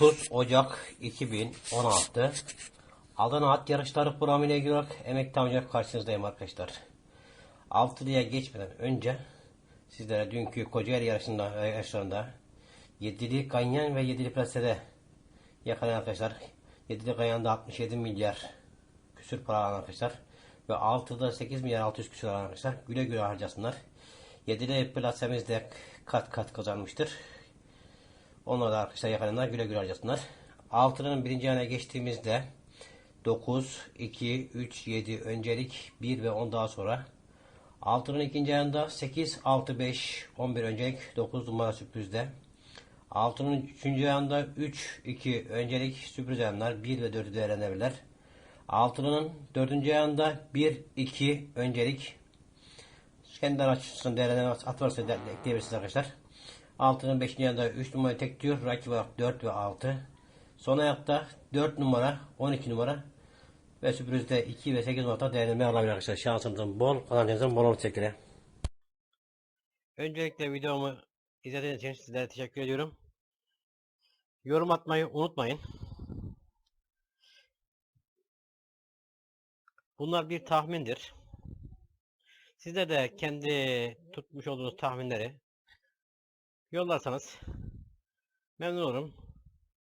30 Ocak 2016 Adana At Yarışları programıyla ilgili olarak emekli amca karşınızdayım arkadaşlar. Altılıya geçmeden önce sizlere dünkü Kocaeli yarışında, yarışlarında Yedili Ganyan ve Yedili Plase'de yakalayan arkadaşlar. Yedili Ganyan'da 67 milyar küsür para alan arkadaşlar. Ve 6'da 8 milyar 600 küsür alan arkadaşlar. Güle güle harcasınlar. Yedili Plase'miz de kat kat kazanmıştır. Onlar da arkadaşlar yakalayanlar güle güle harcasınlar. Altının birinci ayına geçtiğimizde 9, 2, 3, 7 öncelik 1 ve 10 daha sonra. Altının ikinci ayında 8, 6, 5, 11 öncelik 9 numara sürprizde. Altının üçüncü ayında 3, 2 öncelik sürpriz ayanlar 1 ve 4'ü değerlendirebilirler. Altının dördüncü ayında 1, 2 öncelik kendi açısından değerlendirme at varsa ekleyebilirsiniz arkadaşlar. Altının 5. yanında 3 numara tek diyor. Rakip olarak 4 ve 6. Son ayakta 4 numara, 12 numara ve sürprizde 2 ve 8 numara değerlendirme alabilir arkadaşlar. Şansınızın bol, kazancınızın bol olması şekilde. Öncelikle videomu izlediğiniz için sizlere teşekkür ediyorum. Yorum atmayı unutmayın. Bunlar bir tahmindir. Sizler de kendi tutmuş olduğunuz tahminleri yollarsanız memnun olurum.